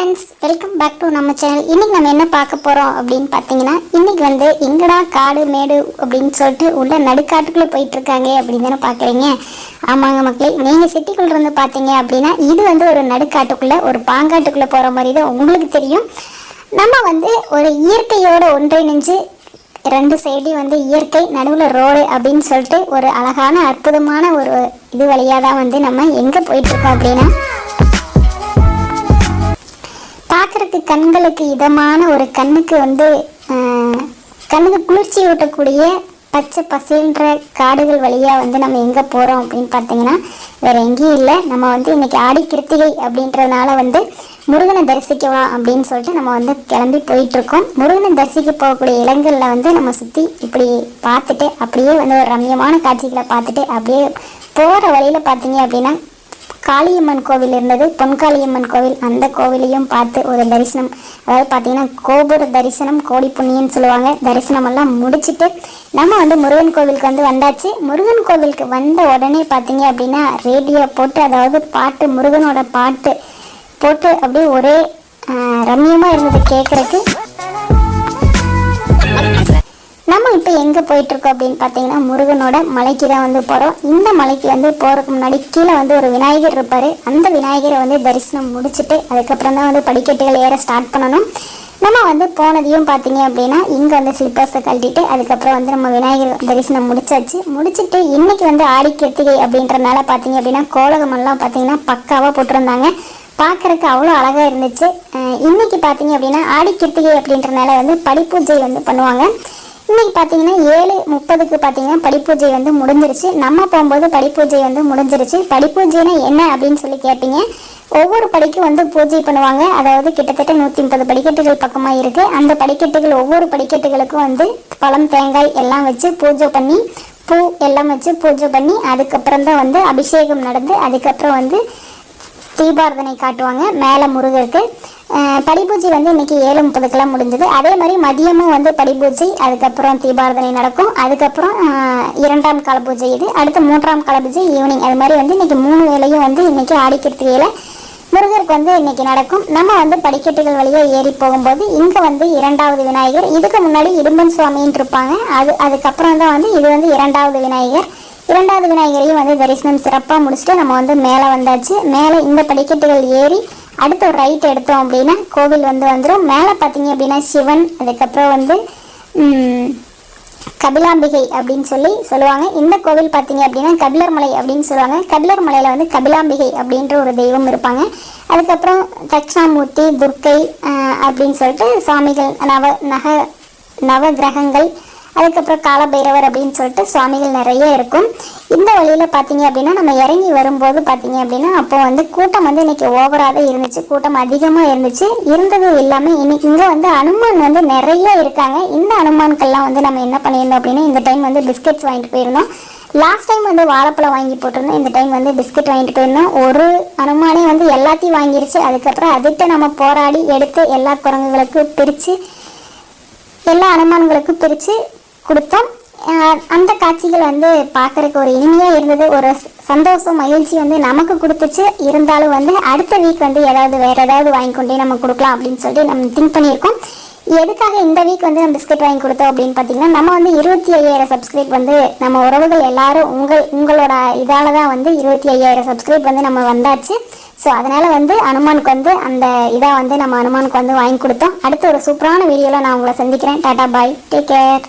Friends welcome back to நம்ம channel இன்னைக்கு நம்ம என்ன பார்க்க போகிறோம் அப்படின்னு பார்த்தீங்கன்னா இன்னைக்கு வந்து எங்கடா காடு மேடு அப்படின்னு சொல்லிட்டு உள்ள நடுக்காட்டுக்குள்ளே போயிட்டு இருக்காங்க அப்படின்னு தானே பார்க்குறீங்க. ஆமாங்க மக்களே நீங்கள் சிட்டிக்குள்ள இருந்து பார்த்தீங்க அப்படின்னா இது வந்து ஒரு நடுக்காட்டுக்குள்ளே ஒரு பாங்காட்டுக்குள்ளே போகிற மாதிரி தான் உங்களுக்கு தெரியும். நம்ம வந்து ஒரு இயற்கையோட ஒன்றிணைஞ்சு ரெண்டு சைடையும் வந்து இயற்கை நடுவில் ரோடு அப்படின்னு சொல்லிட்டு ஒரு அழகான அற்புதமான ஒரு இது வழியாக தான் வந்து நம்ம எங்கே போயிட்டுருக்கோம் அப்படின்னா பார்க்கறதுக்கு கண்களுக்கு இதமான ஒரு கண்ணுக்கு வந்து கண்ணுக்கு குளிர்ச்சி ஊட்டக்கூடிய பச்சை பசேன்ற காடுகள் வழியாக வந்து நம்ம எங்கே போகிறோம் அப்படின்னு பார்த்தீங்கன்னா வேறு எங்கேயும் இல்லை. நம்ம வந்து இன்னைக்கு ஆடி கிருத்திகை அப்படின்றதுனால வந்து முருகனை தரிசிக்கவா அப்படின்னு சொல்லிட்டு நம்ம வந்து கிளம்பி போயிட்டுருக்கோம். முருகனை தரிசிக்க போகக்கூடிய இடங்களில் வந்து நம்ம சுற்றி இப்படி பார்த்துட்டு அப்படியே வந்து ஒரு ரம்யமான காட்சிகளை பார்த்துட்டு அப்படியே போகிற வழியில் பார்த்தீங்க அப்படின்னா காளியம்மன் கோவில் இருந்தது. பொன்காளியம்மன் கோவில் அந்த கோவிலையும் பார்த்து ஒரு தரிசனம். அதாவது பார்த்தீங்கன்னா கோபுர தரிசனம் கோடி புண்ணியம்னு சொல்லுவாங்க. தரிசனம் எல்லாம் முடிச்சுட்டு நம்ம வந்து முருகன் கோவிலுக்கு வந்து வந்தாச்சு. முருகன் கோவிலுக்கு வந்த உடனே பார்த்தீங்க அப்படின்னா ரேடியோ போட்டு அதாவது பாட்டு முருகனோட பாட்டு போட்டு அப்படியே ஒரே ரம்யமாக இருந்தது கேட்குறக்கு நம்ம இப்போ எங்கே போயிட்டுருக்கோம் அப்படின்னு பார்த்தீங்கன்னா முருகனோட மலைக்கு தான் வந்து போகிறோம் இந்த மலைக்கு வந்து போகிறதுக்கு முன்னாடி கீழே வந்து ஒரு விநாயகர் இருப்பார். அந்த விநாயகரை வந்து தரிசனம் முடிச்சுட்டு அதுக்கப்புறம் தான் வந்து படிக்கட்டுகள் ஏற ஸ்டார்ட் பண்ணணும். நம்ம வந்து போனதையும் பார்த்தீங்க அப்படின்னா இங்கே வந்து ஸ்லிப்பர்ஸை கழட்டிட்டு அதுக்கப்புறம் வந்து நம்ம விநாயகர் தரிசனம் முடிச்சாச்சு. முடிச்சுட்டு இன்னைக்கு வந்து ஆடி கிருத்திகை அப்படின்றனால பார்த்தீங்க அப்படின்னா கோலகமெல்லாம் பார்த்தீங்கன்னா பக்காவாக போட்டிருந்தாங்க. பார்க்கறதுக்கு அவ்வளோ அழகாக இருந்துச்சு. இன்னைக்கு பார்த்தீங்க அப்படின்னா ஆடி கிருத்திகை அப்படின்றனால வந்து படிப்பூஜை வந்து பண்ணுவாங்க. இன்னைக்கு பார்த்தீங்கன்னா ஏழு முப்பதுக்கு பார்த்தீங்கன்னா படிப்பூஜை வந்து முடிஞ்சிருச்சு. நம்ம போகும்போது படிப்பூஜை வந்து முடிஞ்சிருச்சு. படிப்பூஜைனா என்ன அப்படின்னு சொல்லி கேட்டீங்க. ஒவ்வொரு படிக்கும் வந்து பூஜை பண்ணுவாங்க. அதாவது கிட்டத்தட்ட நூற்றி முப்பது படிக்கட்டுகள் பக்கமாக இருக்குது அந்த படிக்கட்டுகள் ஒவ்வொரு படிக்கட்டுகளுக்கும் வந்து பழம் தேங்காய் எல்லாம் வச்சு பூஜை பண்ணி பூ எல்லாம் வச்சு பூஜை பண்ணி அதுக்கப்புறம் தான் வந்து அபிஷேகம் நடந்து அதுக்கப்புறம் வந்து தீபாரதனை காட்டுவாங்க. மேலே முருகருக்கு. படிபூஜை படிப்பூஜை வந்து இன்னைக்கு ஏழு முப்பதுக்கெல்லாம் முடிஞ்சது. அதே மாதிரி மதியமும் வந்து படிபூஜை அதுக்கப்புறம் தீபாரதனை நடக்கும். அதுக்கப்புறம் இரண்டாம் கால பூஜை இது அடுத்து மூன்றாம் கால பூஜை ஈவினிங் அது மாதிரி வந்து இன்னைக்கு மூணு வேளையும் வந்து இன்னைக்கு ஆடிக்கிருத்திகையில் முருகருக்கு வந்து இன்னைக்கு நடக்கும். நம்ம வந்து படிக்கட்டுகள் வழியாக ஏறி போகும்போது இங்கே வந்து இரண்டாவது விநாயகர் இதுக்கு முன்னாடி இடும்பன் சுவாமின்னு இருப்பாங்க. அது அதுக்கப்புறம் தான் வந்து இது வந்து இரண்டாவது விநாயகர். இரண்டாவது விநாயகரையும் வந்து தரிசனம் சிறப்பாக முடிச்சுட்டு நம்ம வந்து மேலே வந்தாச்சு. மேலே இந்த படிக்கட்டுகள் ஏறி அடுத்து ஒரு ரைட் எடுத்தோம் அப்படின்னா கோவில் வந்து வந்துடும் மேலே பார்த்தீங்க அப்படின்னா சிவன் அதுக்கப்புறம் வந்து கபிலாம்பிகை அப்படின்னு சொல்லி சொல்லுவாங்க. இந்த கோவில் பார்த்தீங்க அப்படின்னா கபிலர் மலை அப்படின்னு சொல்லுவாங்க. கபிலர் மலையில் வந்து கபிலாம்பிகை அப்படின்ற ஒரு தெய்வம் இருப்பாங்க. அதுக்கப்புறம் தட்சிணாமூர்த்தி துர்க்கை அப்படின்னு சொல்லிட்டு சாமிகள் நவ நக நவ கிரகங்கள் அதுக்கப்புறம் காலபைரவர் அப்படின்னு சொல்லிட்டு சுவாமிகள் நிறைய இருக்கும். இந்த வழியில் பார்த்தீங்க அப்படின்னா நம்ம இறங்கி வரும்போது பார்த்தீங்க அப்படின்னா அப்போ வந்து கூட்டம் வந்து இன்னைக்கு ஓவராக தான் இருந்துச்சு. கூட்டம் அதிகமாக இருந்துச்சு. இருந்தது இல்லாமல் இன்னைக்கு இங்கே வந்து அனுமான் வந்து நிறைய இருக்காங்க. இந்த அனுமான்கள்லாம் வந்து நம்ம என்ன பண்ணியிருந்தோம் அப்படின்னா இந்த டைம் வந்து பிஸ்கெட்ஸ் வாங்கிட்டு போயிருந்தோம். லாஸ்ட் டைம் வந்து வாழைப்பழம் வாங்கி போட்டிருந்தோம். இந்த டைம் வந்து பிஸ்கட் வாங்கிட்டு போயிருந்தோம். ஒரு அனுமானே வந்து எல்லாத்தையும் வாங்கிருச்சு. அதுக்கப்புறம் அதுகிட்ட நம்ம போராடி எடுத்து எல்லா குரங்குகளுக்கும் பிரித்து எல்லா அனுமான்களுக்கும் பிரித்து கொடுத்தோம். அந்த காட்சிகள் வந்து பார்க்குறக்கு ஒரு இனிமையாக இருந்தது. ஒரு சந்தோஷம் மகிழ்ச்சி வந்து நமக்கு கொடுத்துச்சு. இருந்தாலும் வந்து அடுத்த வீக் வந்து ஏதாவது வேறு ஏதாவது வாங்கி கொண்டே நம்ம கொடுக்கலாம் அப்படின்னு சொல்லிட்டு நம்ம திங்க் பண்ணியிருக்கோம். எதுக்காக இந்த வீக் வந்து நம்ம பிஸ்கட் வாங்கி கொடுத்தோம் அப்படின்னு பார்த்தீங்கன்னா நம்ம வந்து இருபத்தி ஐயாயிரம் சப்ஸ்கிரைப் வந்து நம்ம உறவுகள் எல்லாரும் உங்கள் உங்களோட இதால தான் வந்து இருபத்தி ஐயாயிரம் சப்ஸ்கிரைப் வந்து நம்ம வந்தாச்சு. ஸோ அதனால வந்து அனுமானுக்கு வந்து அந்த இதாக வந்து நம்ம அனுமானுக்கு வந்து வாங்கி கொடுத்தோம். அடுத்து ஒரு சூப்பரான வீடியோவில் நான் உங்களை சந்திக்கிறேன். டாடா பாய். Take care